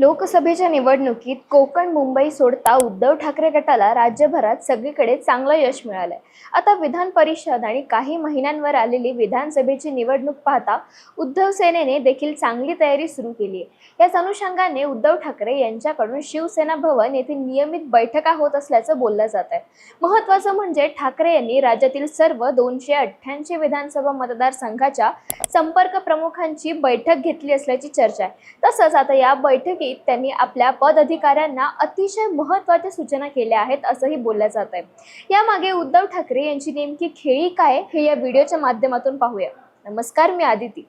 लोकसभेच्या निवडणुकीत कोकण मुंबई सोडता उद्धव ठाकरे गटाला राज्यभरात सगळीकडे चांगलं यश मिळालंय. आता विधान परिषद आणि काही महिन्यांवर आलेली विधानसभेची निवडणूक पाहता उद्धव सेनेने देखील चांगली तयारी सुरू केली आहे याच अनुषंगाने उद्धव ठाकरे यांच्याकडून शिवसेना भवन येथे नियमित बैठका होत असल्याचं बोललं जात आहे महत्वाचं म्हणजे ठाकरे यांनी राज्यातील सर्व दोनशे अठ्ठ्याऐंशी विधानसभा मतदारसंघाच्या संपर्क प्रमुखांची बैठक घेतली असल्याची चर्चा आहे. तसंच आता या बैठकीत त्यांनी आपल्या पदाधिकाऱ्यांना अतिशय महत्त्वाच्या सूचना केल्या आहेत असंही बोललं जात आहे. यामागे उद्धव ठाकरे यांची नेमकी खेळी काय हे या व्हिडिओच्या माध्यमातून पाहूया. नमस्कार मी आदिती.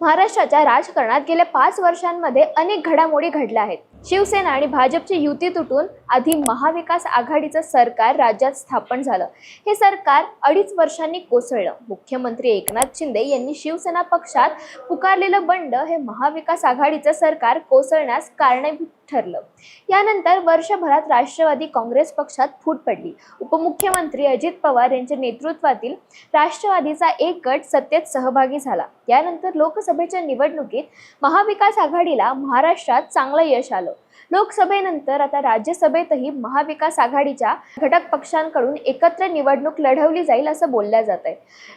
महाराष्ट्राच्या राजकारणात गेल्या पाच वर्षांमध्ये अनेक घडामोडी घडल्या आहेत. शिवसेना आणि भाजपची युती तुटून आधी महाविकास आघाडीचं सरकार राज्यात स्थापन झालं. हे सरकार अडीच वर्षांनी कोसळलं. मुख्यमंत्री एकनाथ शिंदे यांनी शिवसेना पक्षात पुकारलेलं बंड हे महाविकास आघाडीचं सरकार कोसळण्यास कारणीभूत ठरलं. यानंतर वर्षभरात राष्ट्रवादी काँग्रेस पक्षात फूट पडली. उपमुख्यमंत्री अजित पवार यांच्या नेतृत्वातील राष्ट्रवादीचा एक गट सत्तेत सहभागी झाला. यानंतर विधानसभेच्या निवडणुकीत महाविकास आघाडीला महाराष्ट्रात चांगलं यश आलं. लोकसभेनंतर आता राज्यसभेतही महाविकास आघाडीच्या घटक पक्षांकडून एकत्र निवडणूक लढवली जाईल असं बोललं जात आहे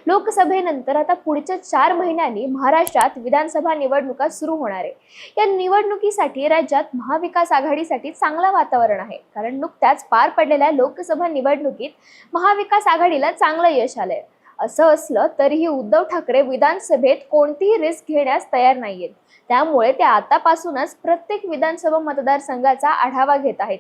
लोकसभेनंतर आता पुढच्या चार महिन्यांनी महाराष्ट्रात विधानसभा निवडणुका सुरू होणार आहे. या निवडणुकीसाठी राज्यात महाविकास आघाडीसाठी चांगलं वातावरण आहे. कारण नुकत्याच पार पडलेल्या लोकसभा निवडणुकीत महाविकास आघाडीला चांगलं यश आलंय. असं असलं तरीही उद्धव ठाकरे विधानसभेत कोणतीही रिस्क घेण्यास तयार नाहीयेत. त्यामुळे ते आतापासूनच प्रत्येक विधानसभा मतदारसंघाचा आढावा घेत आहेत.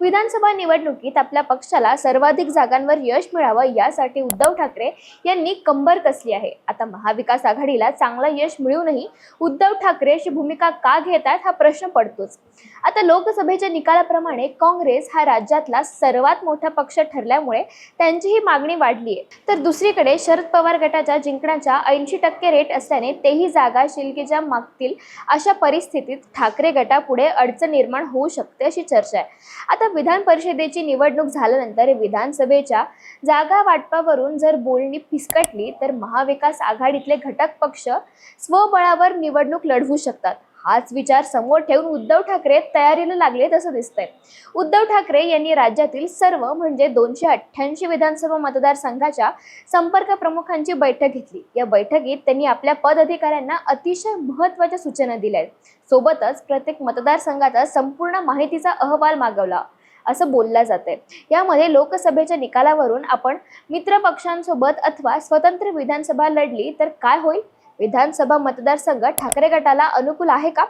विधानसभा निवडणुकीत आपल्या पक्षाला सर्वाधिक जागांवर यश मिळावं यासाठी उद्धव ठाकरे यांनी कंबर कसली आहे? आता महाविकास आघाडीला चांगला यश मिळूनही उद्धव ठाकरे अशी भूमिका का घेतात हा प्रश्न पडतोच. आता लोकसभेच्या निकालाप्रमाणे काँग्रेस हा राज्यातला सर्वात मोठा पक्ष ठरल्यामुळे त्यांची ही मागणी वाढली आहे तर दुसरीकडे शरद पवार गटाच्या जिंकण्याच्या ऐंशी टक्के रेट असल्याने तेही जागा शिलकीच्या मागतील अशा परिस्थितीत ठाकरे गटापुढे अडचण निर्माण होऊ शकते अशी चर्चा आहे. आता विधान परिषदेची निवडणूक झाल्यानंतर विधानसभेच्या जागा वाटपावरून जर बोलणी फिसकटली तर महाविकास आघाडीतले घटक पक्ष स्वबळावर निवडणूक लढवू शकतात. हाच विचार समोर ठेवून उद्धव ठाकरे तयारीला लागले असं दिसतंय. उद्धव ठाकरे यांनी राज्यातील सर्व म्हणजे दोनशे अठ्ठ्याऐंशी विधानसभा मतदारसंघाच्या संपर्क प्रमुखांची बैठक घेतली. या बैठकीत त्यांनी आपल्या पद अधिकाऱ्यांना अतिशय महत्त्वाच्या सूचना दिल्या आहेत सोबतच प्रत्येक मतदारसंघाचा संपूर्ण माहितीचा अहवाल मागवला असं बोललं जाते यामध्ये लोकसभेच्या निकालावरून आपण मित्रपक्षांसोबत अथवा स्वतंत्र विधानसभा लढली तर काय होईल? विधानसभा मतदारसंघ ठाकरे गटाला अनुकूल आहे का?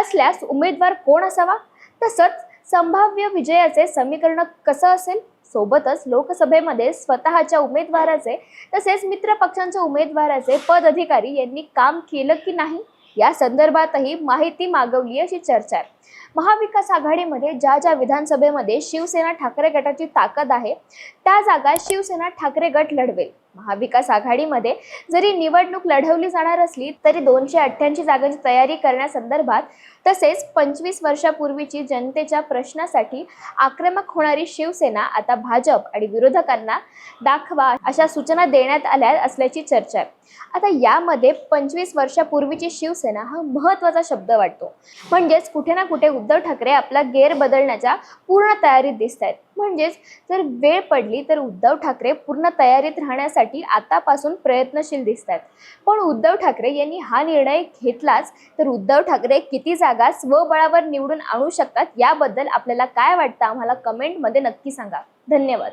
असल्यास उमेदवार कोण असावा? तसंच संभाव्य विजयाचे समीकरण कसं असेल? सोबतच लोकसभेमध्ये स्वतःच्या उमेदवाराचे तसेच मित्र पक्षांच्या उमेदवाराचे पद अधिकारी यांनी काम केलं की नाही? या संदर्भातही माहिती मागवली अशी चर्चा आहे. महाविकास आघाडीमध्ये ज्या ज्या विधानसभेमध्ये शिवसेना ठाकरे गटाची ताकद आहे त्या जागा शिवसेना ठाकरे गट लढवेल. महाविकास आघाडीमध्ये जरी निवडणूक लढवली जाणार असली तरी दोनशे अठ्ठ्याऐंशी जागांची तयारी करण्यासंदर्भात तसेच पंचवीस वर्षापूर्वीची जनतेच्या प्रश्नासाठी आक्रमक होणारी शिवसेना आता भाजप आणि विरोधकांना दाखवा अशा सूचना देण्यात आल्या असल्याची चर्चा आहे. आता यामध्ये पंचवीस वर्षापूर्वीची शिवसेना हा महत्त्वाचा शब्द वाटतो. म्हणजेच कुठे ना कुठे उद्धव ठाकरे आपला गेर बदलण्याच्या पूर्ण तयारीत दिसत आहेत म्हणजेच जर वेळ पडली तर उद्धव ठाकरे पूर्ण तयारीत राहण्यासाठी आतापासून प्रयत्नशील दिसत आहेत पण उद्धव ठाकरे यांनी हा निर्णय घेतलाच तर उद्धव ठाकरे किती जागा स्वबळावर निवडून आणू शकतात? याबद्दल आपल्याला काय वाटतं? आम्हाला कमेंटमध्ये नक्की सांगा. धन्यवाद.